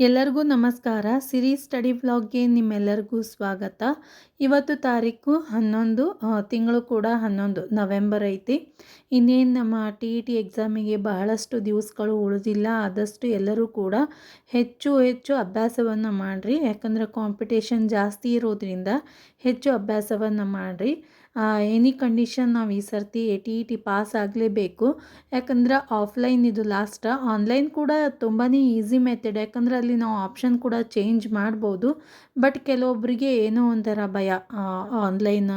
ಎಲ್ಲರಿಗೂ ನಮಸ್ಕಾರ. ಸಿರಿ ಸ್ಟಡಿ ವ್ಲಾಗ್ಗೆ ನಿಮ್ಮೆಲ್ಲರಿಗೂ ಸ್ವಾಗತ. ಇವತ್ತು ತಾರೀಕು ಹನ್ನೊಂದು ತಿಂಗಳು ಕೂಡ ಹನ್ನೊಂದು, ನವೆಂಬರ್ ಐತಿ. ಇನ್ನೇನು ನಮ್ಮ ಟಿ ಇ ಟಿ ಎಕ್ಸಾಮಿಗೆ ಬಹಳಷ್ಟು ದಿವಸಗಳು ಉಳಿದಿಲ್ಲ. ಆದಷ್ಟು ಎಲ್ಲರೂ ಕೂಡ ಹೆಚ್ಚು ಹೆಚ್ಚು ಅಭ್ಯಾಸವನ್ನು ಮಾಡಿರಿ. ಯಾಕಂದರೆ ಕಾಂಪಿಟೇಷನ್ ಜಾಸ್ತಿ ಇರೋದ್ರಿಂದ ಹೆಚ್ಚು ಅಭ್ಯಾಸವನ್ನು ಮಾಡಿರಿ. ಎನಿ ಕಂಡೀಷನ್ ನಾವು ಈ ಸರ್ತಿ A T E T pass ಆಗಲೇಬೇಕು. ಯಾಕಂದ್ರೆ ಆಫ್ಲೈನ್ ಇದು ಲಾಸ್ಟ್ ಆನ್ಲೈನ್ ಕೂಡ ತುಂಬಾ ಈಸಿ ಮೆಥಡ್ ಯಾಕಂದರೆ ಅಲ್ಲಿ ನಾವು ಆಪ್ಷನ್ ಕೂಡ ಚೇಂಜ್ ಮಾಡ್ಬೋದು. ಬಟ್ ಕೆಲವೊಬ್ಬರಿಗೆ ಏನೋ ಒಂಥರ ಭಯ ಆನ್ಲೈನ್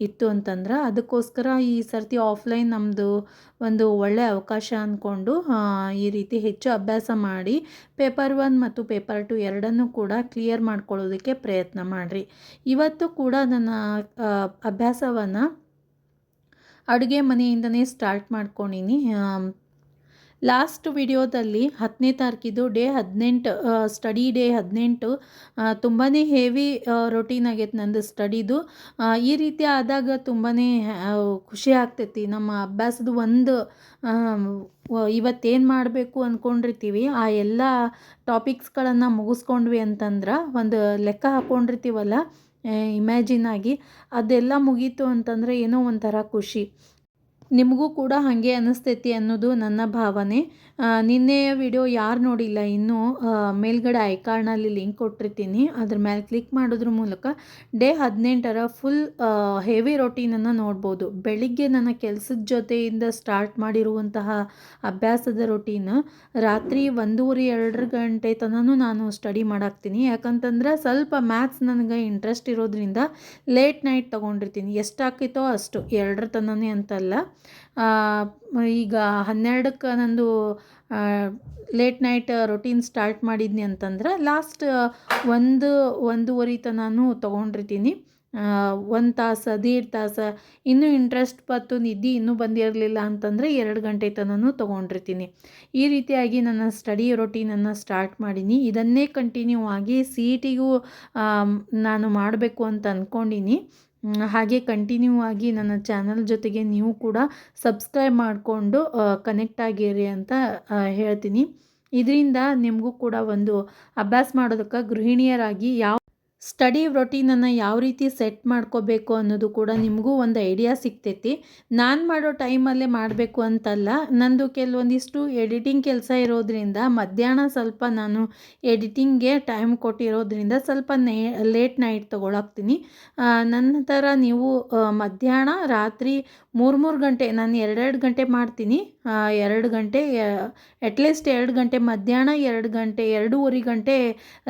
ಇತ್ತು ಅಂತಂದ್ರೆ ಅದಕ್ಕೋಸ್ಕರ ಈ ಸರ್ತಿ ಆಫ್ಲೈನ್ ನಮ್ಮದು ಒಂದು ಒಳ್ಳೆಯ ಅವಕಾಶ ಅಂದ್ಕೊಂಡು ಈ ರೀತಿ ಹೆಚ್ಚು ಅಭ್ಯಾಸ ಮಾಡಿ ಪೇಪರ್ ಒನ್ ಮತ್ತು ಪೇಪರ್ ಟು ಎರಡನ್ನೂ ಕೂಡ ಕ್ಲಿಯರ್ ಮಾಡ್ಕೊಳ್ಳೋದಕ್ಕೆ ಪ್ರಯತ್ನ ಮಾಡಿರಿ. ಇವತ್ತು ಕೂಡ ನನ್ನ ಅಭ್ಯಾಸವನ್ನು ಅಡುಗೆ ಮನೆಯಿಂದನೇ ಸ್ಟಾರ್ಟ್ ಮಾಡ್ಕೊಂಡೀನಿ. ಲಾಸ್ಟ್ ವಿಡಿಯೋದಲ್ಲಿ ಹತ್ತನೇ ತಾರೀಕಿದು ಡೇ ಹದಿನೆಂಟು ಸ್ಟಡಿ ಡೇ ಹದಿನೆಂಟು ತುಂಬಾ ಹೆವಿ ರೊಟೀನ್ ಆಗೈತೆ ನಂದು ಸ್ಟಡಿದು. ಈ ರೀತಿ ಆದಾಗ ತುಂಬಾ ಖುಷಿ ಆಗ್ತೈತಿ. ನಮ್ಮ ಅಭ್ಯಾಸದ ಒಂದು ಇವತ್ತೇನು ಮಾಡಬೇಕು ಅಂದ್ಕೊಂಡಿರ್ತೀವಿ ಆ ಎಲ್ಲ ಟಾಪಿಕ್ಸ್ಗಳನ್ನು ಮುಗಿಸ್ಕೊಂಡ್ವಿ ಅಂತಂದ್ರೆ ಒಂದು ಲೆಕ್ಕ ಹಾಕ್ಕೊಂಡಿರ್ತೀವಲ್ಲ ಇಮ್ಯಾಜಿನ್ ಆಗಿ, ಅದೆಲ್ಲ ಮುಗೀತು ಅಂತಂದರೆ ಏನೋ ಒಂಥರ ಖುಷಿ. ನಿಮಗೂ ಕೂಡ ಹಾಗೆ ಅನ್ನಿಸ್ತೈತಿ ಅನ್ನೋದು ನನ್ನ ಭಾವನೆ. ನಿನ್ನೆಯ ವಿಡಿಯೋ ಯಾರು ನೋಡಿಲ್ಲ ಇನ್ನೂ ಮೇಲ್ಗಡೆ ಐಕಾರ್ಡ್ನಲ್ಲಿ ಲಿಂಕ್ ಕೊಟ್ಟಿರ್ತೀನಿ. ಅದ್ರ ಮೇಲೆ ಕ್ಲಿಕ್ ಮಾಡೋದ್ರ ಮೂಲಕ ಡೇ ಹದಿನೆಂಟರ ಫುಲ್ ಹೆವಿ ರೊಟೀನನ್ನು ನೋಡ್ಬೋದು. ಬೆಳಿಗ್ಗೆ ನನ್ನ ಕೆಲಸದ ಜೊತೆಯಿಂದ ಸ್ಟಾರ್ಟ್ ಮಾಡಿರುವಂತಹ ಅಭ್ಯಾಸದ ರೊಟೀನ್ ರಾತ್ರಿ ಒಂದೂವರೆ ಎರಡು ಗಂಟೆ ತನಕ ನಾನು ಸ್ಟಡಿ ಮಾಡಾಕ್ತೀನಿ. ಯಾಕಂತಂದ್ರೆ ಸ್ವಲ್ಪ ಮ್ಯಾಥ್ಸ್ ನನಗೆ ಇಂಟ್ರೆಸ್ಟ್ ಇರೋದ್ರಿಂದ ಲೇಟ್ ನೈಟ್ ತೊಗೊಂಡಿರ್ತೀನಿ. ಎಷ್ಟು ಹಾಕಿತೋ ಅಷ್ಟು. ಎರಡರ ತನನೇ ಅಂತಲ್ಲ. ಈಗ ಹನ್ನೆರಡಕ್ಕೆ ನಂದು ಲೇಟ್ ನೈಟ್ ರೊಟೀನ್ ಸ್ಟಾರ್ಟ್ ಮಾಡಿದ್ನಿ ಅಂತಂದ್ರೆ ಲಾಸ್ಟ್ ಒಂದು, ಒಂದೂವರೆ ತನೂ ತೊಗೊಂಡಿರ್ತೀನಿ. ಒಂದು ತಾಸು, ದೀಡ್ ತಾಸು, ಇನ್ನೂ ಇಂಟ್ರೆಸ್ಟ್ ಬತ್ತು ನಿದ್ದಿ ಇನ್ನೂ ಬಂದಿರಲಿಲ್ಲ ಅಂತಂದರೆ ಎರಡು ಗಂಟೆ ತನೂ ತೊಗೊಂಡಿರ್ತೀನಿ. ಈ ರೀತಿಯಾಗಿ ನನ್ನ ಸ್ಟಡಿ ರೊಟೀನನ್ನು ಸ್ಟಾರ್ಟ್ ಮಾಡೀನಿ. ಇದನ್ನೇ ಕಂಟಿನ್ಯೂ ಆಗಿ ಸಿ ಇ ಟಿಗೂ ನಾನು ಮಾಡಬೇಕು ಅಂತ ಅಂದ್ಕೊಂಡೀನಿ ಹಾಗೆ ಕಂಟಿನ್ಯೂ ಆಗಿ ನನ್ನ ಚಾನಲ್ ಜೊತೆಗೆ ನೀವು ಕೂಡ ಸಬ್ಸ್ಕ್ರೈಬ್ ಮಾಡಿಕೊಂಡು ಕನೆಕ್ಟ್ ಆಗಿರಿ ಅಂತ ಹೇಳ್ತೀನಿ. ಇದರಿಂದ ನಿಮಗೂ ಕೂಡ ಒಂದು ಅಭ್ಯಾಸ ಮಾಡೋದಕ್ಕೆ ಗೃಹಿಣಿಯರಾಗಿ ಯಾವ ಸ್ಟಡಿ ರೊಟೀನನ್ನು ಯಾವ ರೀತಿ ಸೆಟ್ ಮಾಡ್ಕೋಬೇಕು ಅನ್ನೋದು ಕೂಡ ನಿಮಗೂ ಒಂದು ಐಡಿಯಾ ಸಿಗ್ತೈತಿ. ನಾನು ಮಾಡೋ ಟೈಮಲ್ಲೇ ಮಾಡಬೇಕು ಅಂತಲ್ಲ, ನಂದು ಕೆಲವೊಂದಿಷ್ಟು ಎಡಿಟಿಂಗ್ ಕೆಲಸ ಇರೋದ್ರಿಂದ ಮಧ್ಯಾಹ್ನ ಸ್ವಲ್ಪ ನಾನು ಎಡಿಟಿಂಗ್ಗೆ ಟೈಮ್ ಕೊಟ್ಟಿರೋದ್ರಿಂದ ಸ್ವಲ್ಪ ನೇ, ಲೇಟ್ ನೈಟ್ ತೊಗೊಳಕ್ತೀನಿ ನಂತರ ನೀವು ಮಧ್ಯಾಹ್ನ ರಾತ್ರಿ ಮೂರು ಮೂರು ಗಂಟೆ, ನಾನು ಎರಡೆರಡು ಗಂಟೆ ಮಾಡ್ತೀನಿ. ಎರಡು ಗಂಟೆ ಅಟ್ಲೀಸ್ಟ್ ಎರಡು ಗಂಟೆ ಮಧ್ಯಾಹ್ನ, ಎರಡು ಗಂಟೆ, ಎರಡೂವರೆ ಗಂಟೆ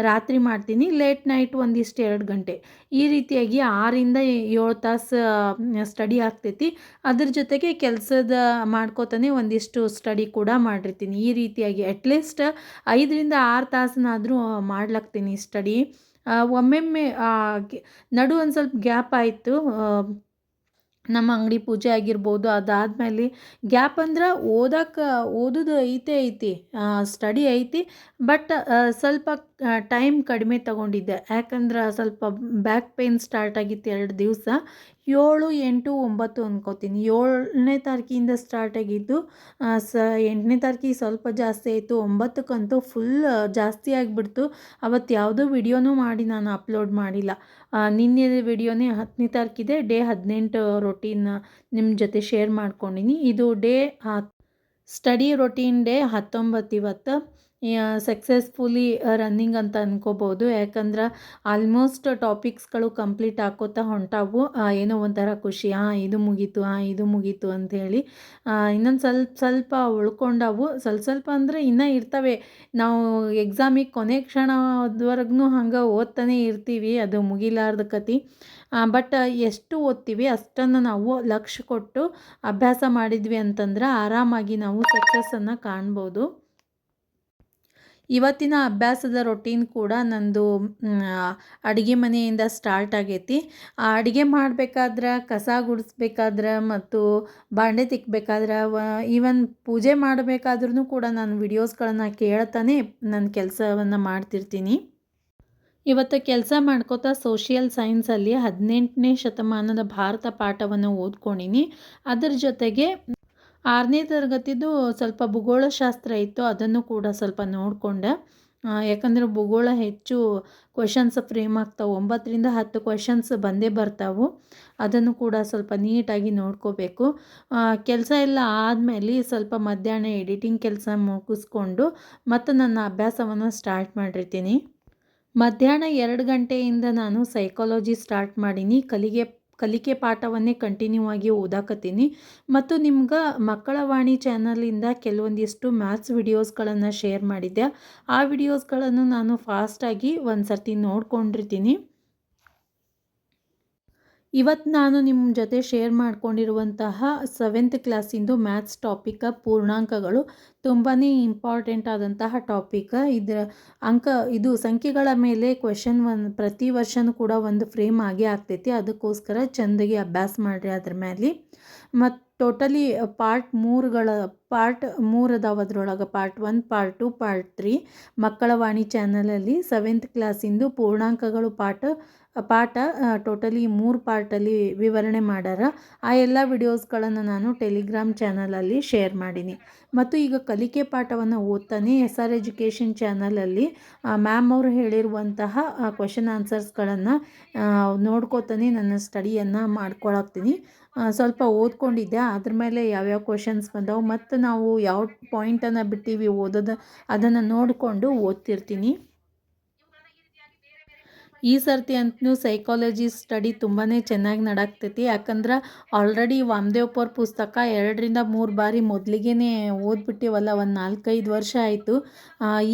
ರಾತ್ರಿ ಮಾಡ್ತೀನಿ. ಲೇಟ್ ನೈಟ್ ಒಂದಿಷ್ಟು ಎರಡು ಗಂಟೆ. ಈ ರೀತಿಯಾಗಿ ಆರಿಂದ ಏಳು ತಾಸು ಸ್ಟಡಿ ಆಗ್ತೈತಿ. ಅದ್ರ ಜೊತೆಗೆ ಕೆಲಸದ ಮಾಡ್ಕೋತಾನೆ ಒಂದಿಷ್ಟು ಸ್ಟಡಿ ಕೂಡ ಮಾಡಿರ್ತೀನಿ. ಈ ರೀತಿಯಾಗಿ ಅಟ್ಲೀಸ್ಟ್ ಐದರಿಂದ ಆರು ತಾಸನಾದರೂ ಮಾಡ್ಲಾಗ್ತೀನಿ ಸ್ಟಡಿ ಒಮ್ಮೆಮ್ಮೆ ನಡು ಒಂದು ಸ್ವಲ್ಪ ಗ್ಯಾಪ್ ಆಯಿತು. ನಮ್ಮ ಅಂಗಡಿ ಪೂಜೆ ಆಗಿರ್ಬೋದು, ಅದಾದಮೇಲೆ ಗ್ಯಾಪ್ ಅಂದ್ರೆ ಓದಕ್ಕೆ ಓದೋದು ಐತೆ ಐತಿ ಸ್ಟಡಿ ಐತಿ ಬಟ್ ಸ್ವಲ್ಪ ಟೈಮ್ ಕಡಿಮೆ ತಗೊಂಡಿದ್ದೆ. ಯಾಕಂದ್ರೆ ಸ್ವಲ್ಪ ಬ್ಯಾಕ್ ಪೇನ್ ಸ್ಟಾರ್ಟ್ ಆಗಿತ್ತು ಎರಡು ದಿವಸ. ಏಳು ಎಂಟು ಒಂಬತ್ತು ಅಂದ್ಕೋತೀನಿ ಏಳನೇ ತಾರೀಕಿಂದ ಸ್ಟಾರ್ಟ್ ಆಗಿದ್ದು ಸ, ಎಂಟನೇ ತಾರೀಕಿಗೆ ಸ್ವಲ್ಪ ಜಾಸ್ತಿ ಆಯಿತು. ಒಂಬತ್ತಕ್ಕಂತೂ ಫುಲ್ ಜಾಸ್ತಿ ಆಗಿಬಿಡ್ತು. ಅವತ್ತು ಯಾವುದೂ ವಿಡಿಯೋನೂ ಮಾಡಿ ನಾನು ಅಪ್ಲೋಡ್ ಮಾಡಿಲ್ಲ. ನಿನ್ನೆ ವಿಡಿಯೋನೇ ಹತ್ತನೇ ತಾರೀಕಿದೆ. ಡೇ ಹದಿನೆಂಟು ರೊಟೀನ್ ನಿಮ್ಮ ಜೊತೆ ಶೇರ್ ಮಾಡ್ಕೊಂಡಿನಿ. ಇದು ಡೇ ಸ್ಟಡಿ ರೊಟೀನ್ ಡೇ ಹತ್ತೊಂಬತ್ತು ಇವತ್ತು. ಸಕ್ಸಸ್ಫುಲಿ ರನ್ನಿಂಗ್ ಅಂತ ಅನ್ಕೋಬೋದು. ಯಾಕಂದ್ರೆ ಆಲ್ಮೋಸ್ಟ್ ಟಾಪಿಕ್ಸ್ಗಳು ಕಂಪ್ಲೀಟ್ ಹಾಕೋತಾ ಹೊಂಟಾವು. ಏನೋ ಒಂಥರ ಖುಷಿ. ಹಾಂ ಇದು ಮುಗೀತು ಹಾಂ ಇದು ಮುಗೀತು ಅಂಥೇಳಿ ಇನ್ನೊಂದು ಸ್ವಲ್ಪ ಸ್ವಲ್ಪ ಉಳ್ಕೊಂಡವು. ಸ್ವಲ್ಪ ಸ್ವಲ್ಪ ಅಂದರೆ ಇನ್ನೂ ಇರ್ತವೆ. ನಾವು ಎಕ್ಸಾಮಿಗೆ ಕೊನೆ ಕ್ಷಣದವರೆಗೂ ಹಂಗೆ ಓದ್ತಾನೆ ಇರ್ತೀವಿ. ಅದು ಮುಗಿಲಾರ್ದ ಕತೆ ಬಟ್ ಎಷ್ಟು ಓದ್ತೀವಿ ಅಷ್ಟನ್ನು ನಾವು ಲಕ್ಷ್ಯ ಕೊಟ್ಟು ಅಭ್ಯಾಸ ಮಾಡಿದ್ವಿ ಅಂತಂದ್ರೆ ಆರಾಮಾಗಿ ನಾವು ಸಕ್ಸಸ್ಸನ್ನು ಕಾಣ್ಬೋದು. ಇವತ್ತಿನ ಅಭ್ಯಾಸದ ರೊಟೀನ್ ಕೂಡ ನಂದು ಅಡುಗೆ ಮನೆಯಿಂದ ಸ್ಟಾರ್ಟ್ ಆಗೈತಿ. ಅಡುಗೆ ಮಾಡಬೇಕಾದ್ರೆ ಕಸ ಗುಡಿಸ್ಬೇಕಾದ್ರೆ ಮತ್ತು ಬಾಂಡೆ ತಿಕ್ಕಬೇಕಾದ್ರೆ ಈವನ್ ಪೂಜೆ ಮಾಡಬೇಕಾದ್ರೂ ಕೂಡ ನಾನು ವಿಡಿಯೋಸ್ಗಳನ್ನು ಕೇಳ್ತಾನೆ ನನ್ನ ಕೆಲಸವನ್ನು ಮಾಡ್ತಿರ್ತೀನಿ. ಇವತ್ತು ಕೆಲಸ ಮಾಡ್ಕೋತಾ ಸೋಷಿಯಲ್ ಸೈನ್ಸಲ್ಲಿ ಹದಿನೆಂಟನೇ ಶತಮಾನದ ಭಾರತ ಪಾಠವನ್ನು ಓದ್ಕೊಂಡಿನಿ. ಅದರ ಜೊತೆಗೆ ಆರನೇ ತರಗತಿದು ಸ್ವಲ್ಪ ಭೂಗೋಳಶಾಸ್ತ್ರ ಇತ್ತು, ಅದನ್ನು ಕೂಡ ಸ್ವಲ್ಪ ನೋಡಿಕೊಂಡೆ. ಯಾಕಂದರೆ ಭೂಗೋಳ ಹೆಚ್ಚು ಕ್ವೆಶನ್ಸ್ ಫ್ರೇಮ್ ಆಗ್ತಾವೆ ಒಂಬತ್ತರಿಂದ ಹತ್ತು ಕ್ವೆಶನ್ಸ್ ಬಂದೇ ಬರ್ತಾವೆ. ಅದನ್ನು ಕೂಡ ಸ್ವಲ್ಪ ನೀಟಾಗಿ ನೋಡ್ಕೋಬೇಕು. ಕೆಲಸ ಎಲ್ಲ ಆದಮೇಲೆ ಸ್ವಲ್ಪ ಮಧ್ಯಾಹ್ನ ಎಡಿಟಿಂಗ್ ಕೆಲಸ ಮುಗಿಸ್ಕೊಂಡು ಮತ್ತು ನನ್ನ ಅಭ್ಯಾಸವನ್ನು ಸ್ಟಾರ್ಟ್ ಮಾಡಿರ್ತೀನಿ. ಮಧ್ಯಾಹ್ನ ಎರಡು ಗಂಟೆಯಿಂದ ನಾನು ಸೈಕಾಲಜಿ ಸ್ಟಾರ್ಟ್ ಮಾಡೀನಿ. ಕಲಿಗೆ, ಕಲಿಕೆ ಪಾಠವನ್ನೇ ಕಂಟಿನ್ಯೂ ಆಗಿ ಓದಾಕತ್ತೀನಿ. ಮತ್ತು ನಿಮ್ಗೆ ಮಕ್ಕಳ ವಾಣಿ ಚಾನಲಿಂದ ಕೆಲವೊಂದಿಷ್ಟು ಮ್ಯಾಥ್ಸ್ ವಿಡಿಯೋಸ್ಗಳನ್ನು ಶೇರ್ ಮಾಡಿದ್ದೆ ಆ ವಿಡಿಯೋಸ್ಗಳನ್ನು ನಾನು ಫಾಸ್ಟಾಗಿ ಒಂದು ಸರ್ತಿ ನೋಡ್ಕೊಂಡಿರ್ತೀನಿ. ಇವತ್ತು ನಾನು ನಿಮ್ಮ ಜೊತೆ ಶೇರ್ ಮಾಡ್ಕೊಂಡಿರುವಂತಹ ಸೆವೆಂತ್ ಕ್ಲಾಸಿಂದು ಮ್ಯಾಥ್ಸ್ ಟಾಪಿಕ ಪೂರ್ಣಾಂಕಗಳು ತುಂಬಾ ಇಂಪಾರ್ಟೆಂಟ್ ಆದಂತಹ ಟಾಪಿಕ್ ಇದರ ಅಂಕ, ಇದು ಸಂಖ್ಯೆಗಳ ಮೇಲೆ ಕ್ವೆಶನ್ ಒಂದು, ಪ್ರತಿ ವರ್ಷನೂ ಕೂಡ ಒಂದು ಫ್ರೇಮ್ ಆಗೇ ಆಗ್ತೈತಿ. ಅದಕ್ಕೋಸ್ಕರ ಚೆಂದಾಗಿ ಅಭ್ಯಾಸ ಮಾಡಿರಿ ಅದ್ರ ಮೇಲೆ ಮತ್ತು ಟೋಟಲಿ ಪಾರ್ಟ್ ಮೂರುಗಳ, ಪಾರ್ಟ್ ಮೂರು ಅದಾವೆ ಅದ್ರೊಳಗೆ part one part two, part three Makkala Vani ಚಾನಲಲ್ಲಿ ಸೆವೆಂತ್ ಕ್ಲಾಸಿಂದು ಪೂರ್ಣಾಂಕಗಳು ಪಾಠ ಪಾಠ ಟೋಟಲಿ ಮೂರು ಪಾರ್ಟಲ್ಲಿ ವಿವರಣೆ ಮಾಡ್ಯಾರ. ಆ ಎಲ್ಲ ವಿಡಿಯೋಸ್ಗಳನ್ನು ನಾನು ಟೆಲಿಗ್ರಾಮ್ ಚಾನಲಲ್ಲಿ ಶೇರ್ ಮಾಡೀನಿ. ಮತ್ತು ಈಗ ಕಲಿಕೆ ಪಾಠವನ್ನು ಓದ್ತಾನೆ ಎಸ್ ಆರ್ ಎಜುಕೇಷನ್ ಚಾನಲಲ್ಲಿ ಮ್ಯಾಮ್ ಅವರು ಹೇಳಿರುವಂತಹ ಕ್ವೆಶನ್ ಆನ್ಸರ್ಸ್ಗಳನ್ನು ನೋಡ್ಕೋತಾನೆ ನನ್ನ ಸ್ಟಡಿಯನ್ನು ಮಾಡ್ಕೊಳಕ್ತೀನಿ. ಸ್ವಲ್ಪ ಓದ್ಕೊಂಡಿದ್ದೆ. ಅದ್ರ ಮೇಲೆ ಯಾವ್ಯಾವ ಕ್ವೆಶನ್ಸ್ ಬಂದವು ಮತ್ತು ನಾವು ಯಾವ ಪಾಯಿಂಟನ್ನು ಬಿಟ್ಟಿವಿ ಓದೋದು ಅದನ್ನು ನೋಡಿಕೊಂಡು ಓದ್ತಿರ್ತೀನಿ. ಈ ಸರ್ತಿ ಅಂತೂ ಸೈಕಾಲಜಿ ಸ್ಟಡಿ ತುಂಬಾ ಚೆನ್ನಾಗಿ ನಡಾಕ್ತೈತಿ. ಯಾಕಂದ್ರೆ ಆಲ್ರೆಡಿ ವಾಮದೇವ್ಪುರ ಪುಸ್ತಕ ಎರಡರಿಂದ ಮೂರು ಬಾರಿ ಮೊದಲಿಗೆ ಓದ್ಬಿಟ್ಟಿವಲ್ಲ ಒಂದು ನಾಲ್ಕೈದು ವರ್ಷ ಆಯಿತು.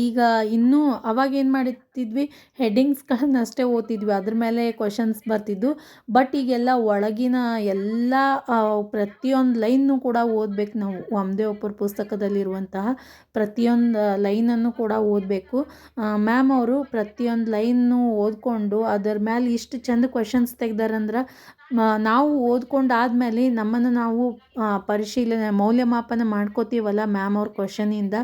ಈಗ ಇನ್ನೂ ಅವಾಗ ಏನು ಮಾಡಿರ್ತಿದ್ವಿ ಹೆಡ್ಡಿಂಗ್ಸ್ಗಳನ್ನ ಅಷ್ಟೇ ಓದ್ತಿದ್ವಿ. ಅದ್ರ ಮೇಲೆ ಕ್ವಶನ್ಸ್ ಬರ್ತಿದ್ದು ಬಟ್ ಈಗೆಲ್ಲ ಒಳಗಿನ ಎಲ್ಲ ಪ್ರತಿಯೊಂದು ಲೈನ್ನು ಕೂಡ ಓದಬೇಕು ನಾವು. ವಾಮದೇವಪುರ ಪುಸ್ತಕದಲ್ಲಿರುವಂತಹ ಪ್ರತಿಯೊಂದು ಲೈನನ್ನು ಕೂಡ ಓದಬೇಕು. ಮ್ಯಾಮ್ ಅವರು ಪ್ರತಿಯೊಂದು ಲೈನ್ನು ಓದ್ಕೊಂಡು ಅದರ ಮೇಲೆ ಇಷ್ಟು ಚಂದ ಕ್ವಶನ್ಸ್ ತೆಗ್ದಾರಂದ್ರೆ ನಾವು ಓದ್ಕೊಂಡಾದಮೇಲೆ ನಮ್ಮನ್ನು ನಾವು ಪರಿಶೀಲನೆ, ಮೌಲ್ಯಮಾಪನ ಮಾಡ್ಕೋತೀವಲ್ಲ ಮ್ಯಾಮ್ ಅವ್ರ ಕ್ವಶನಿಂದ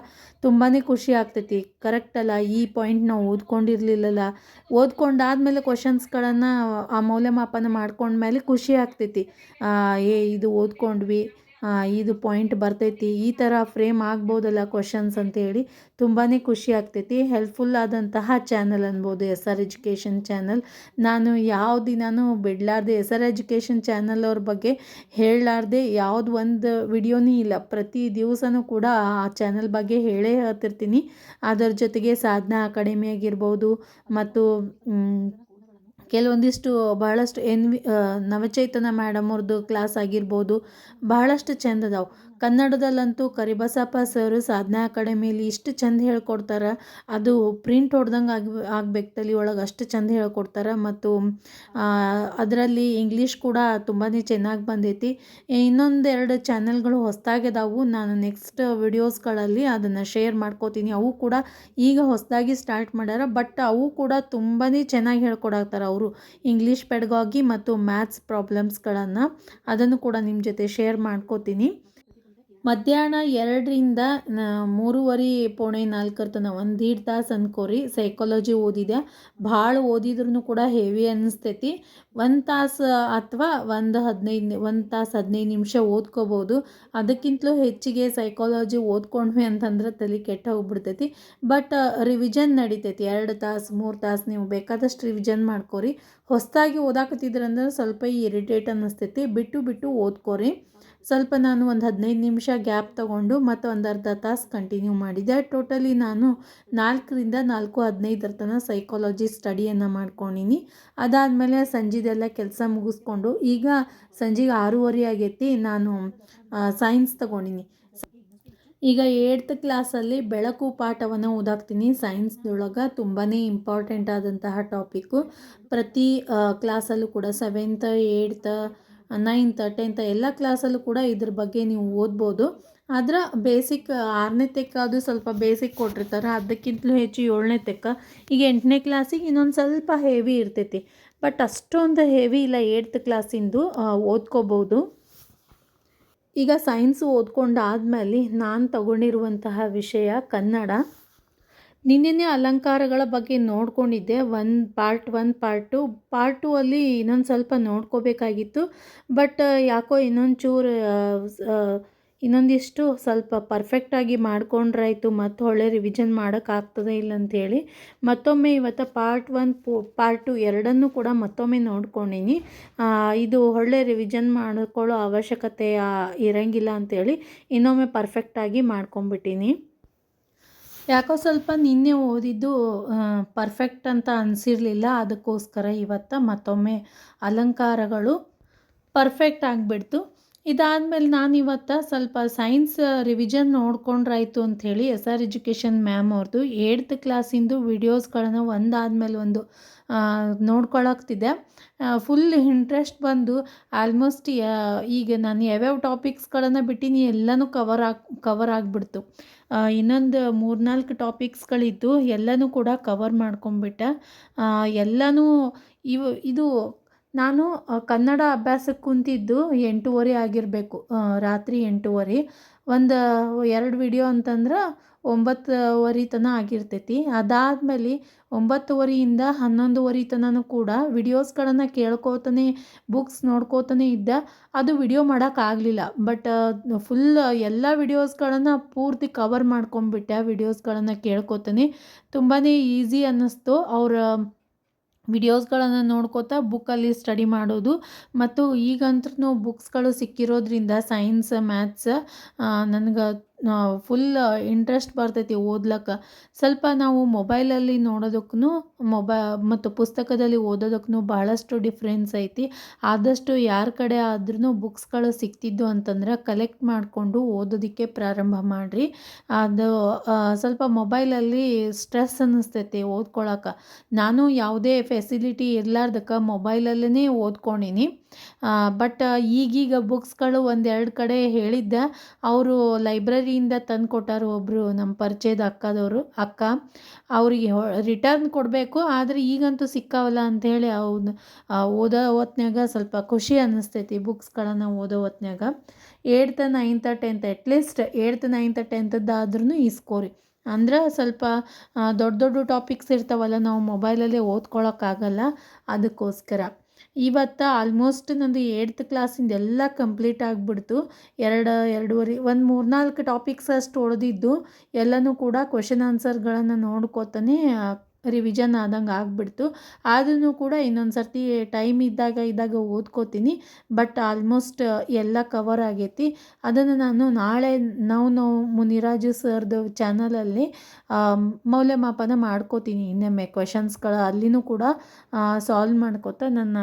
ತುಂಬಾ ಖುಷಿ ಆಗ್ತೈತಿ. ಕರೆಕ್ಟಲ್ಲ ಈ ಪಾಯಿಂಟ್ ನಾವು ಓದ್ಕೊಂಡಿರಲಿಲ್ಲಲ್ಲ. ಓದ್ಕೊಂಡಾದಮೇಲೆ ಕ್ವಶನ್ಸ್ಗಳನ್ನು ಆ ಮೌಲ್ಯಮಾಪನ ಮಾಡ್ಕೊಂಡ್ಮೇಲೆ ಖುಷಿ ಆಗ್ತೈತಿ. ಏ, ಇದು ಓದ್ಕೊಂಡ್ವಿ. ಇದು ಪಾಯಿಂಟ್ ಬರ್ತೈತಿ. ಈ ಥರ ಫ್ರೇಮ್ ಆಗ್ಬೋದಲ್ಲ ಕ್ವಶನ್ಸ್ ಅಂತೇಳಿ ತುಂಬಾ ಖುಷಿ ಆಗ್ತೈತಿ. ಹೆಲ್ಪ್ಫುಲ್ ಆದಂತಹ ಚಾನಲ್ ಅನ್ಬೋದು ಎಸ್ ಆರ್ ಎಜುಕೇಷನ್ ಚಾನಲ್ ನಾನು ಯಾವ ದಿನಾನೂ ಬಿಡಲಾರ್ದೆ ಎಸ್ ಆರ್ ಎಜುಕೇಷನ್ ಚಾನಲ್ ಅವ್ರ ಬಗ್ಗೆ ಹೇಳಲಾರ್ದೆ ಯಾವ್ದು ಒಂದು ವಿಡಿಯೋನೇ ಇಲ್ಲ. ಪ್ರತಿ ದಿವಸನೂ ಕೂಡ ಆ ಚಾನಲ್ ಬಗ್ಗೆ ಹೇಳೇ ಹೇಳ್ತಿರ್ತೀನಿ ಅದರ ಜೊತೆಗೆ ಸಾಧನಾ ಅಕಾಡೆಮಿ ಆಗಿರ್ಬೋದು ಮತ್ತು ಕೆಲವೊಂದಿಷ್ಟು ಬಹಳಷ್ಟು ಎನ್ ವಿ ನವಚೈತನ ಮೇಡಮ್ ಅವ್ರದ್ದು ಕ್ಲಾಸ್ ಆಗಿರ್ಬೋದು ಬಹಳಷ್ಟು ಚೆಂದದವು ಕನ್ನಡದಲ್ಲಂತೂ ಕರಿಬಸಪ್ಪ ಸರ್ ಸಾಧನಾ ಅಕಾಡೆಮಿಯಲ್ಲಿ ಇಷ್ಟು ಚಂದ ಹೇಳ್ಕೊಡ್ತಾರೆ. ಅದು ಪ್ರಿಂಟ್ ಹೊಡೆದಂಗೆ ಆಗಿ ಆಗ್ಬೇಕು ತಲೆ ಒಳಗೆ ಅಷ್ಟು ಚಂದ ಹೇಳ್ಕೊಡ್ತಾರೆ ಮತ್ತು ಅದರಲ್ಲಿ ಇಂಗ್ಲೀಷ್ ಕೂಡ ತುಂಬಾ ಚೆನ್ನಾಗಿ ಬಂದೈತಿ. ಇನ್ನೊಂದೆರಡು ಚಾನೆಲ್ಗಳು ಹೊಸದಾಗಿದ್ದಾವು ನಾನು ನೆಕ್ಸ್ಟ್ ವಿಡಿಯೋಸ್ಗಳಲ್ಲಿ ಅದನ್ನು ಶೇರ್ ಮಾಡ್ಕೋತೀನಿ. ಅವು ಕೂಡ ಈಗ ಹೊಸದಾಗಿ ಸ್ಟಾರ್ಟ್ ಮಾಡ್ಯಾರ. ಬಟ್ ಅವು ಕೂಡ ತುಂಬಾ ಚೆನ್ನಾಗಿ ಹೇಳ್ಕೊಡಾಕ್ತಾರೆ ಅವರು. ಇಂಗ್ಲೀಷ್ ಪೆಡ್ಗಾಗಿ ಮತ್ತು ಮ್ಯಾಥ್ಸ್ ಪ್ರಾಬ್ಲಮ್ಸ್ಗಳನ್ನು ಅದನ್ನು ಕೂಡ ನಿಮ್ಮ ಜೊತೆ ಶೇರ್ ಮಾಡ್ಕೋತೀನಿ. ಮಧ್ಯಾಹ್ನ ಎರಡರಿಂದ ಮೂರುವರೆ ಪೋಣೆ ನಾಲ್ಕರ ತನಕ ಒಂದು ದೀಡ್ ತಾಸು ಅನ್ಕೋರಿ. ಸೈಕಾಲಜಿ ಓದಿದೆ ಭಾಳ ಓದಿದ್ರೂ ಕೂಡ ಹೆವಿ ಅನ್ನಿಸ್ತೈತಿ ಒಂದು ತಾಸು ಅಥವಾ ಒಂದು ಹದಿನೈದು ಒಂದು ತಾಸು ಹದಿನೈದು ನಿಮಿಷ ಓದ್ಕೋಬೋದು. ಅದಕ್ಕಿಂತಲೂ ಹೆಚ್ಚಿಗೆ ಸೈಕಾಲಜಿ ಓದ್ಕೊಂಡ್ವಿ ಅಂತಂದ್ರೆ ತಲೆ ಕೆಟ್ಟ ಹೋಗ್ಬಿಡ್ತೈತಿ. ಬಟ್ ರಿವಿಷನ್ ನಡಿತೈತಿ. ಎರಡು ತಾಸು, ಮೂರು ತಾಸು ನೀವು ಬೇಕಾದಷ್ಟು ರಿವಿಷನ್ ಮಾಡ್ಕೋರಿ. ಹೊಸದಾಗಿ ಓದಾಕತ್ತಿದ್ರಂದ್ರೆ ಸ್ವಲ್ಪ ಇರಿಟೇಟ್ ಅನ್ನಿಸ್ತೈತಿ ಬಿಟ್ಟು ಬಿಟ್ಟು ಓದ್ಕೋರಿ. ಸ್ವಲ್ಪ ನಾನು ಒಂದು ಹದಿನೈದು ನಿಮಿಷ ಗ್ಯಾಪ್ ತೊಗೊಂಡು ಮತ್ತು ಒಂದು ಅರ್ಧ ತಾಸು ಕಂಟಿನ್ಯೂ ಮಾಡಿದೆ. ಟೋಟಲಿ ನಾನು ನಾಲ್ಕರಿಂದ ನಾಲ್ಕು ಹದಿನೈದರ ತನಕ ಸೈಕಾಲಜಿ ಸ್ಟಡಿಯನ್ನು ಮಾಡ್ಕೊಂಡಿನಿ. ಅದಾದಮೇಲೆ ಸಂಜೆದೆಲ್ಲ ಕೆಲಸ ಮುಗಿಸ್ಕೊಂಡು ಈಗ ಸಂಜೆಗೆ ಆರೂವರೆ ಆಗೈತಿ ನಾನು ಸೈನ್ಸ್ ತೊಗೊಂಡಿನಿ. ಈಗ ಏಟ್ತ್ ಕ್ಲಾಸಲ್ಲಿ ಬೆಳಕು ಪಾಠವನ್ನು ಓದಾಕ್ತೀನಿ. ಸೈನ್ಸ್ದೊಳಗೆ ತುಂಬಾ ಇಂಪಾರ್ಟೆಂಟ್ ಆದಂತಹ ಟಾಪಿಕ್ಕು ಪ್ರತಿ ಕ್ಲಾಸಲ್ಲೂ ಕೂಡ ಸೆವೆಂತ್ ಏಡ್ತ್ ನೈನ್ತ್ ಟೆಂತ್ ಎಲ್ಲ ಕ್ಲಾಸಲ್ಲೂ ಕೂಡ ಇದ್ರ ಬಗ್ಗೆ ನೀವು ಓದ್ಬೋದು. ಅದರ ಬೇಸಿಕ್ ಆರನೇ ತೆಕ್ಕ ಅದು ಸ್ವಲ್ಪ ಬೇಸಿಕ್ ಕೊಟ್ಟಿರ್ತಾರೆ, ಅದಕ್ಕಿಂತಲೂ ಹೆಚ್ಚು ಏಳನೇ ತೆಕ್ಕ. ಈಗ ಎಂಟನೇ ಕ್ಲಾಸಿಗೆ ಇನ್ನೊಂದು ಸ್ವಲ್ಪ ಹೆವಿ ಇರ್ತೈತಿ ಬಟ್ ಅಷ್ಟೊಂದು ಹೆವಿ ಇಲ್ಲ ಏಟ್ತ್ ಕ್ಲಾಸಿಂದು ಓದ್ಕೋಬೋದು. ಈಗ ಸೈನ್ಸು ಓದ್ಕೊಂಡಾದ್ಮೇಲೆ ನಾನು ತಗೊಂಡಿರುವಂತಹ ವಿಷಯ ಕನ್ನಡ. ನಿನ್ನೆನೇ ಅಲಂಕಾರಗಳ ಬಗ್ಗೆ ನೋಡ್ಕೊಂಡಿದ್ದೆ. One part one part two part two ಅಲ್ಲಿ ಇನ್ನೊಂದು ಸ್ವಲ್ಪ ನೋಡ್ಕೋಬೇಕಾಗಿತ್ತು. ಬಟ್ ಯಾಕೋ ಇನ್ನೊಂದು ಚೂರು ಇನ್ನೊಂದಿಷ್ಟು ಸ್ವಲ್ಪ ಪರ್ಫೆಕ್ಟಾಗಿ ಮಾಡ್ಕೊಂಡ್ರಾಯ್ತು. ಮತ್ತು ಒಳ್ಳೆ ರಿವಿಷನ್ ಮಾಡೋಕ್ಕಾಗ್ತದೆ ಇಲ್ಲ ಅಂಥೇಳಿ ಮತ್ತೊಮ್ಮೆ ಇವತ್ತು ಪಾರ್ಟ್ ಒನ್ ಪಾರ್ಟ್ ಟು ಎರಡನ್ನೂ ಕೂಡ ಮತ್ತೊಮ್ಮೆ ನೋಡ್ಕೊಂಡಿನಿ. ಇದು ಒಳ್ಳೆ ರಿವಿಷನ್ ಮಾಡ್ಕೊಳ್ಳೋ ಅವಶ್ಯಕತೆ ಇರಂಗಿಲ್ಲ ಅಂಥೇಳಿ ಇನ್ನೊಮ್ಮೆ ಪರ್ಫೆಕ್ಟಾಗಿ ಮಾಡ್ಕೊಂಬಿಟ್ಟೀನಿ ಯಾಕೋ ಸ್ವಲ್ಪ ನಿನ್ನೆ ಓದಿದ್ದು ಪರ್ಫೆಕ್ಟ್ ಅಂತ ಅನಿಸಿರಲಿಲ್ಲ. ಅದಕ್ಕೋಸ್ಕರ ಇವತ್ತು ಮತ್ತೊಮ್ಮೆ ಅಲಂಕಾರಗಳು ಪರ್ಫೆಕ್ಟ್ ಆಗಿಬಿಡ್ತು. ಇದಾದಮೇಲೆ ನಾನು ಇವತ್ತು ಸ್ವಲ್ಪ ಸೈನ್ಸ್ ರಿವಿಷನ್ ನೋಡ್ಕೊಂಡ್ರಾಯ್ತು ಅಂಥೇಳಿ ಎಸ್ ಆರ್ ಎಜುಕೇಷನ್ ಮ್ಯಾಮ್ ಅವ್ರದ್ದು ಏಡ್ತ್ ಕ್ಲಾಸಿಂದು ವಿಡಿಯೋಸ್ಗಳನ್ನು ಒಂದಾದಮೇಲೆ ಒಂದು ನೋಡ್ಕೊಳಕ್ತಿದ್ದೆ. ಫುಲ್ ಇಂಟ್ರೆಸ್ಟ್ ಬಂದು ಆಲ್ಮೋಸ್ಟ್ ಈಗ ನಾನು ಯಾವ್ಯಾವ ಟಾಪಿಕ್ಸ್ಗಳನ್ನು ಬಿಟ್ಟಿನಿ ಎಲ್ಲನೂ ಕವರ್ ಆಗಿ ಕವರ್ ಆಗಿಬಿಡ್ತು. ಇನ್ನೊಂದು ಮೂರ್ನಾಲ್ಕು ಟಾಪಿಕ್ಸ್ಗಳಿದ್ದು ಎಲ್ಲನೂ ಕೂಡ ಕವರ್ ಮಾಡ್ಕೊಂಬಿಟ್ಟೆ ಎಲ್ಲನೂ ಇವು, ಇದು ನಾನು ಕನ್ನಡ ಅಭ್ಯಾಸಕ್ಕೆ ಕುಂತಿದ್ದು ಎಂಟೂವರೆ ಆಗಿರಬೇಕು. ರಾತ್ರಿ ಎಂಟೂವರೆ. ಒಂದು ಎರಡು ವಿಡಿಯೋ ಅಂತಂದ್ರೆ ಒಂಬತ್ತುವರೆ ತನಕ ಆಗಿರ್ತೈತಿ. ಅದಾದಮೇಲೆ ಒಂಬತ್ತುವರೆಯಿಂದ ಹನ್ನೊಂದುವರೆ ತನೂ ಕೂಡ ವಿಡಿಯೋಸ್ಗಳನ್ನು ಕೇಳ್ಕೋತಾನೆ, ಬುಕ್ಸ್ ನೋಡ್ಕೋತಾನೆ ಇದ್ದೆ, ಅದು ವಿಡಿಯೋ ಮಾಡೋಕ್ಕಾಗಲಿಲ್ಲ ಬಟ್, ಫುಲ್ ಎಲ್ಲ ವಿಡಿಯೋಸ್ಗಳನ್ನು ಪೂರ್ತಿ ಕವರ್ ಮಾಡ್ಕೊಂಬಿಟ್ಟೆ ವಿಡಿಯೋಸ್ಗಳನ್ನು ಕೇಳ್ಕೊತಾನೆ. ತುಂಬಾ ಈಸಿ ಅನ್ನಿಸ್ತು. ಅವರ ವಿಡಿಯೋಸ್ಗಳನ್ನು ನೋಡ್ಕೋತಾ ಬುಕ್ಕಲ್ಲಿ ಸ್ಟಡಿ ಮಾಡೋದು. ಮತ್ತು ಈಗಂತೂ ಬುಕ್ಸ್ಗಳು ಸಿಕ್ಕಿರೋದ್ರಿಂದ ಸೈನ್ಸ್ ಮ್ಯಾಥ್ಸ್ ನನಗೆ ಫುಲ್ ಇಂಟ್ರೆಸ್ಟ್ ಬರ್ತೈತಿ ಓದ್ಲಿಕ್ಕೆ. ಸ್ವಲ್ಪ ನಾವು ಮೊಬೈಲಲ್ಲಿ ನೋಡೋದಕ್ಕೂ ಮೊಬೈ, ಮತ್ತು ಪುಸ್ತಕದಲ್ಲಿ ಓದೋದಕ್ಕೂ ಭಾಳಷ್ಟು ಡಿಫ್ರೆನ್ಸ್ ಐತಿ. ಆದಷ್ಟು ಯಾರ ಕಡೆ ಆದ್ರೂ ಬುಕ್ಸ್ಗಳು ಸಿಕ್ತಿದ್ದು ಅಂತಂದ್ರೆ ಕಲೆಕ್ಟ್ ಮಾಡಿಕೊಂಡು ಓದೋದಕ್ಕೆ ಪ್ರಾರಂಭ ಮಾಡಿರಿ. ಅದು ಸ್ವಲ್ಪ ಮೊಬೈಲಲ್ಲಿ ಸ್ಟ್ರೆಸ್ ಅನ್ನಿಸ್ತೈತಿ ಓದ್ಕೊಳಕ್ಕೆ ನಾನು ಯಾವುದೇ ಫೆಸಿಲಿಟಿ ಇರ್ಲಾರ್ದಕ್ಕೆ ಮೊಬೈಲಲ್ಲೇ ಓದ್ಕೊಂಡಿನಿ. ಬಟ್ ಈಗೀಗ ಬುಕ್ಸ್ಗಳು ಒಂದೆರಡು ಕಡೆ ಹೇಳಿದ್ದೆ. ಅವರು ಲೈಬ್ರರಿಯಿಂದ ತಂದು ಕೊಟ್ಟಾರು ಒಬ್ಬರು ನಮ್ಮ ಪರಿಚಯದ ಅಕ್ಕದವರು, ಅಕ್ಕ. ಅವರಿಗೆ ರಿಟರ್ನ್ ಕೊಡಬೇಕು, ಆದರೆ ಈಗಂತೂ ಸಿಕ್ಕಾವಲ್ಲ ಅಂಥೇಳಿ ಅವ್ನು ಓದೋ ಹೊತ್ನ್ಯಾಗ ಸ್ವಲ್ಪ ಖುಷಿ ಅನ್ನಿಸ್ತೈತಿ ಬುಕ್ಸ್ಗಳನ್ನು ಓದೋ ಹೊತ್ನ್ಯಾಗ. Eighth ninth tenth at least eighth ninth ಟೆಂತದ್ದಾದ್ರೂ ಇಸ್ಕೋರಿ ಅಂದ್ರೆ ಸ್ವಲ್ಪ ದೊಡ್ಡ ದೊಡ್ಡ ಟಾಪಿಕ್ಸ್ ಇರ್ತಾವಲ್ಲ ನಾವು ಮೊಬೈಲಲ್ಲೇ ಓದ್ಕೊಳಕ್ಕಾಗಲ್ಲ, ಅದಕ್ಕೋಸ್ಕರ. ಇವತ್ತು ಆಲ್ಮೋಸ್ಟ್ ನಂದು ಏಡ್ತ್ ಕ್ಲಾಸಿಂದ ಎಲ್ಲ ಕಂಪ್ಲೀಟ್ ಆಗಿಬಿಡ್ತು. ಎರಡು, ಎರಡೂವರೆ, ಒಂದು ಮೂರ್ನಾಲ್ಕು ಟಾಪಿಕ್ಸ್ ಅಷ್ಟು ಉಳಿದಿದ್ದು ಎಲ್ಲನೂ ಕೂಡ ಕ್ವಶನ್ ಆನ್ಸರ್ಗಳನ್ನು ನೋಡ್ಕೋತಾನೆ ರಿವಿಷನ್ ಆದಂಗೆ ಆಗಿಬಿಡ್ತು. ಆದ್ರೂ ಕೂಡ ಇನ್ನೊಂದು ಸರ್ತಿ ಟೈಮ್ ಇದ್ದಾಗ ಇದ್ದಾಗ ಓದ್ಕೋತೀನಿ. ಬಟ್ ಆಲ್ಮೋಸ್ಟ್ ಎಲ್ಲ ಕವರ್ ಆಗೈತಿ. ಅದನ್ನು ನಾನು ನಾಳೆ ನಾವು ನಾವು ಮುನಿರಾಜು ಸರ್ದು ಚಾನಲಲ್ಲಿ ಮೌಲ್ಯಮಾಪನ ಮಾಡ್ಕೋತೀನಿ. ಇನ್ನೊಮ್ಮೆ ಕ್ವೆಶನ್ಸ್ಗಳ ಅಲ್ಲಿನೂ ಕೂಡ ಸಾಲ್ವ್ ಮಾಡ್ಕೋತಾ ನನ್ನ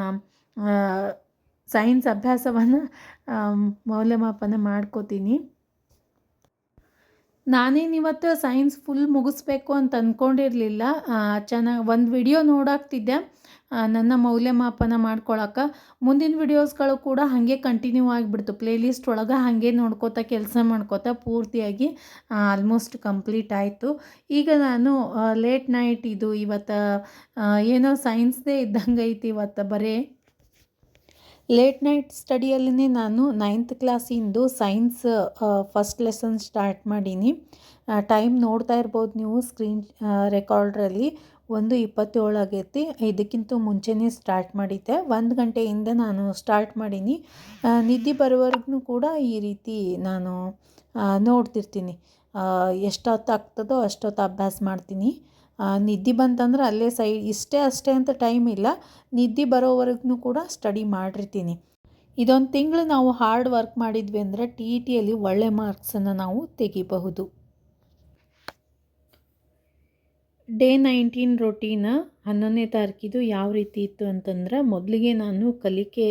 ಸೈನ್ಸ್ ಅಭ್ಯಾಸವನ್ನು ಮೌಲ್ಯಮಾಪನ ಮಾಡ್ಕೋತೀನಿ. ನಾನೇನಿವತ್ತು ಸೈನ್ಸ್ ಫುಲ್ ಮುಗಿಸ್ಬೇಕು ಅಂತ ಅಂದ್ಕೊಂಡಿರಲಿಲ್ಲ ಚೆನ್ನಾಗಿ ಒಂದು ವಿಡಿಯೋ ನೋಡಾಕ್ತಿದ್ದೆ ನನ್ನ ಮೌಲ್ಯಮಾಪನ ಮಾಡ್ಕೊಳಕ್ಕೆ ಮುಂದಿನ ವಿಡಿಯೋಸ್ಗಳು ಕೂಡ ಹಾಗೆ ಕಂಟಿನ್ಯೂ ಆಗಿಬಿಡ್ತು. ಪ್ಲೇಲಿಸ್ಟ್ ಒಳಗೆ ಹಾಗೆ ನೋಡ್ಕೋತಾ, ಕೆಲಸ ಮಾಡ್ಕೋತಾ ಪೂರ್ತಿಯಾಗಿ ಆಲ್ಮೋಸ್ಟ್ ಕಂಪ್ಲೀಟ್ ಆಯಿತು. ಈಗ ನಾನು ಲೇಟ್ ನೈಟ್ ಇದು ಇವತ್ತು ಏನೋ ಸೈನ್ಸ್ದೇ ಇದ್ದಂಗೆ ಐತಿ ಇವತ್ತು, ಬರೀ. ಲೇಟ್ ನೈಟ್ ಸ್ಟಡಿಯಲ್ಲೇ ನಾನು ನೈನ್ತ್ ಕ್ಲಾಸಿಂದು ಸೈನ್ಸ್ ಫಸ್ಟ್ ಲೆಸನ್ ಸ್ಟಾರ್ಟ್ ಮಾಡೀನಿ. ಟೈಮ್ ನೋಡ್ತಾ ಇರ್ಬೋದು ನೀವು ಸ್ಕ್ರೀನ್ ರೆಕಾರ್ಡ್ರಲ್ಲಿ ಒಂದು ಇಪ್ಪತ್ತೇಳು ಆಗೈತಿ. ಇದಕ್ಕಿಂತ ಮುಂಚೆನೇ ಸ್ಟಾರ್ಟ್ ಮಾಡಿದ್ದೆ. ಒಂದು ಗಂಟೆಯಿಂದ ನಾನು ಸ್ಟಾರ್ಟ್ ಮಾಡೀನಿ. ನಿದ್ದೆ ಬರೋವರೆಗೂ ಕೂಡ ಈ ರೀತಿ ನಾನು ನೋಡ್ತಿರ್ತೀನಿ. ಎಷ್ಟೊತ್ತು ಆಗ್ತದೋ ಅಷ್ಟೊತ್ತು ಅಭ್ಯಾಸ ಮಾಡ್ತೀನಿ. ನಿದ್ದೆ ಬಂತಂದ್ರೆ ಅಲ್ಲೇ ಸೈ, ಇಷ್ಟೇ ಅಷ್ಟೇ ಅಂತ ಟೈಮ್ ಇಲ್ಲ. ನಿದ್ದೆ ಬರೋವರೆಗೂ ಕೂಡ ಸ್ಟಡಿ ಮಾಡಿರ್ತೀನಿ. ಇದೊಂದು ತಿಂಗಳು ನಾವು ಹಾರ್ಡ್ ವರ್ಕ್ ಮಾಡಿದ್ವಿ ಅಂದರೆ ಟಿ ಇ ಟಿಯಲ್ಲಿ ಒಳ್ಳೆ ಮಾರ್ಕ್ಸನ್ನು ನಾವು ತೆಗಿಬಹುದು. ಡೇ ನೈನ್ಟೀನ್ ರೊಟೀನ ಹನ್ನೊಂದನೇ ತಾರೀಕಿದು ಯಾವ ರೀತಿ ಇತ್ತು ಅಂತಂದ್ರೆ ಮೊದಲಿಗೆ ನಾನು ಕಲಿಕೆ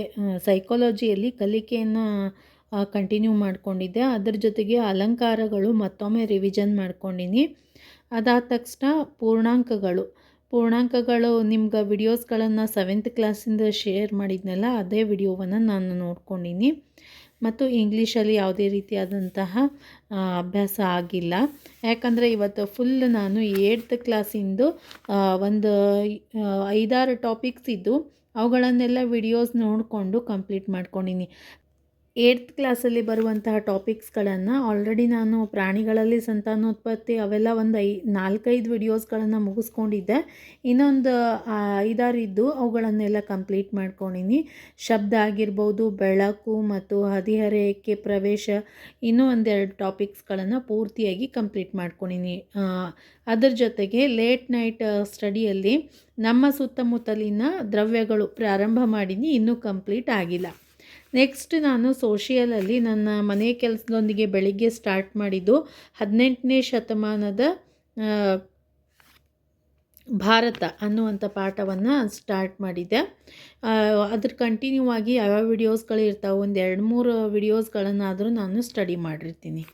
ಸೈಕಾಲಜಿಯಲ್ಲಿ ಕಲಿಕೆಯನ್ನು ಕಂಟಿನ್ಯೂ ಮಾಡ್ಕೊಂಡಿದ್ದೆ. ಅದ್ರ ಜೊತೆಗೆ ಅಲಂಕಾರಗಳು ಮತ್ತೊಮ್ಮೆ ರಿವಿಷನ್ ಮಾಡ್ಕೊಂಡಿನಿ. ಅದಾದ ತಕ್ಷಣ ಪೂರ್ಣಾಂಕಗಳು. ಪೂರ್ಣಾಂಕಗಳು ನಿಮ್ಗೆ ವಿಡಿಯೋಸ್ಗಳನ್ನು ಸೆವೆಂತ್ ಕ್ಲಾಸಿಂದ ಶೇರ್ ಮಾಡಿದ್ನಲ್ಲ, ಅದೇ ವಿಡಿಯೋವನ್ನು ನಾನು ನೋಡ್ಕೊಂಡಿನಿ. ಮತ್ತು ಇಂಗ್ಲೀಷಲ್ಲಿ ಯಾವುದೇ ರೀತಿಯಾದಂತಹ ಅಭ್ಯಾಸ ಆಗಿಲ್ಲ. ಯಾಕಂದರೆ ಇವತ್ತು ಫುಲ್ ನಾನು ಏಡ್ತ್ ಕ್ಲಾಸಿಂದು ಒಂದು ಐದಾರು ಟಾಪಿಕ್ಸ್ ಇದ್ದು, ಅವುಗಳನ್ನೆಲ್ಲ ವಿಡಿಯೋಸ್ ನೋಡಿಕೊಂಡು ಕಂಪ್ಲೀಟ್ ಮಾಡ್ಕೊಂಡಿನಿ. ಏಯ್ತ್ ಕ್ಲಾಸಲ್ಲಿ ಬರುವಂತಹ ಟಾಪಿಕ್ಸ್ಗಳನ್ನು ಆಲ್ರೆಡಿ ನಾನು ಪ್ರಾಣಿಗಳಲ್ಲಿ ಸಂತಾನೋತ್ಪತ್ತಿ ಅವೆಲ್ಲ ಒಂದು ಐ, ನಾಲ್ಕೈದು ವಿಡಿಯೋಸ್ಗಳನ್ನು ಮುಗಿಸ್ಕೊಂಡಿದ್ದೆ. ಇನ್ನೊಂದು ಐದಾರು ಇದ್ದು ಅವುಗಳನ್ನೆಲ್ಲ ಕಂಪ್ಲೀಟ್ ಮಾಡ್ಕೊಂಡಿನಿ. ಶಬ್ದ ಆಗಿರ್ಬೋದು, ಬೆಳಕು ಮತ್ತು ಹದಿಹರೆಯಕ್ಕೆ ಪ್ರವೇಶ ಇನ್ನೂ ಒಂದೆರಡು ಟಾಪಿಕ್ಸ್ಗಳನ್ನು ಪೂರ್ತಿಯಾಗಿ ಕಂಪ್ಲೀಟ್ ಮಾಡ್ಕೊಂಡಿನಿ. ಅದರ ಜೊತೆಗೆ ಲೇಟ್ ನೈಟ್ ಸ್ಟಡಿಯಲ್ಲಿ ನಮ್ಮ ಸುತ್ತಮುತ್ತಲಿನ ದ್ರವ್ಯಗಳು ಪ್ರಾರಂಭ ಮಾಡೀನಿ, ಇನ್ನೂ ಕಂಪ್ಲೀಟ್ ಆಗಿಲ್ಲ. ನೆಕ್ಸ್ಟ್ ನಾನು ಸೋಷಿಯಲಲ್ಲಿ ನನ್ನ ಮನೆ ಕೆಲಸದೊಂದಿಗೆ ಬೆಳಿಗ್ಗೆ ಸ್ಟಾರ್ಟ್ ಮಾಡಿದ್ದು ಹದಿನೆಂಟನೇ ಶತಮಾನದ ಭಾರತ ಅನ್ನುವಂಥ ಪಾಠವನ್ನು ಸ್ಟಾರ್ಟ್ ಮಾಡಿದ್ದೆ. ಅದ್ರ ಕಂಟಿನ್ಯೂ ಆಗಿ ಯಾವ್ಯಾವ ವಿಡಿಯೋಸ್ಗಳು ಇರ್ತಾವೆ ಒಂದು ಎರಡು ಮೂರು ವಿಡಿಯೋಸ್ಗಳನ್ನಾದರೂ ನಾನು ಸ್ಟಡಿ ಮಾಡಿರ್ತೀನಿ.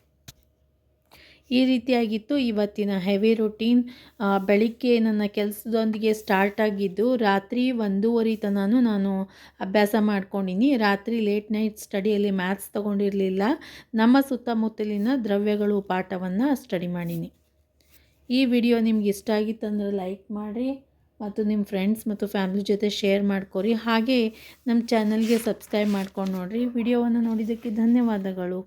ಈ ರೀತಿಯಾಗಿತ್ತು. ಇವತ್ತಿನ ಹೆವಿ ರೊಟೀನ್ ಬೆಳಿಗ್ಗೆ ನನ್ನ ಕೆಲಸದೊಂದಿಗೆ ಸ್ಟಾರ್ಟ್ ಆಗಿದ್ದು, ರಾತ್ರಿ ಒಂದೂವರೆ ತನೂ ನಾನು ಅಭ್ಯಾಸ ಮಾಡ್ಕೊಂಡಿನಿ. ರಾತ್ರಿ ಲೇಟ್ ನೈಟ್ ಸ್ಟಡಿಯಲ್ಲಿ ಮ್ಯಾಥ್ಸ್ ತೊಗೊಂಡಿರಲಿಲ್ಲ. ನಮ್ಮ ಸುತ್ತಮುತ್ತಲಿನ ದ್ರವ್ಯಗಳು ಪಾಠವನ್ನು ಸ್ಟಡಿ ಮಾಡೀನಿ. ಈ ವಿಡಿಯೋ ನಿಮ್ಗೆ ಇಷ್ಟ ಆಗಿತ್ತಂದ್ರೆ ಲೈಕ್ ಮಾಡಿ ಮತ್ತು ನಿಮ್ಮ ಫ್ರೆಂಡ್ಸ್ ಮತ್ತು ಫ್ಯಾಮ್ಲಿ ಜೊತೆ ಶೇರ್ ಮಾಡ್ಕೊರಿ. ಹಾಗೆ ನಮ್ಮ ಚಾನಲ್ಗೆ ಸಬ್ಸ್ಕ್ರೈಬ್ ಮಾಡ್ಕೊಂಡು ನೋಡಿರಿ. ವಿಡಿಯೋವನ್ನು ನೋಡಿದ್ದಕ್ಕೆ ಧನ್ಯವಾದಗಳು.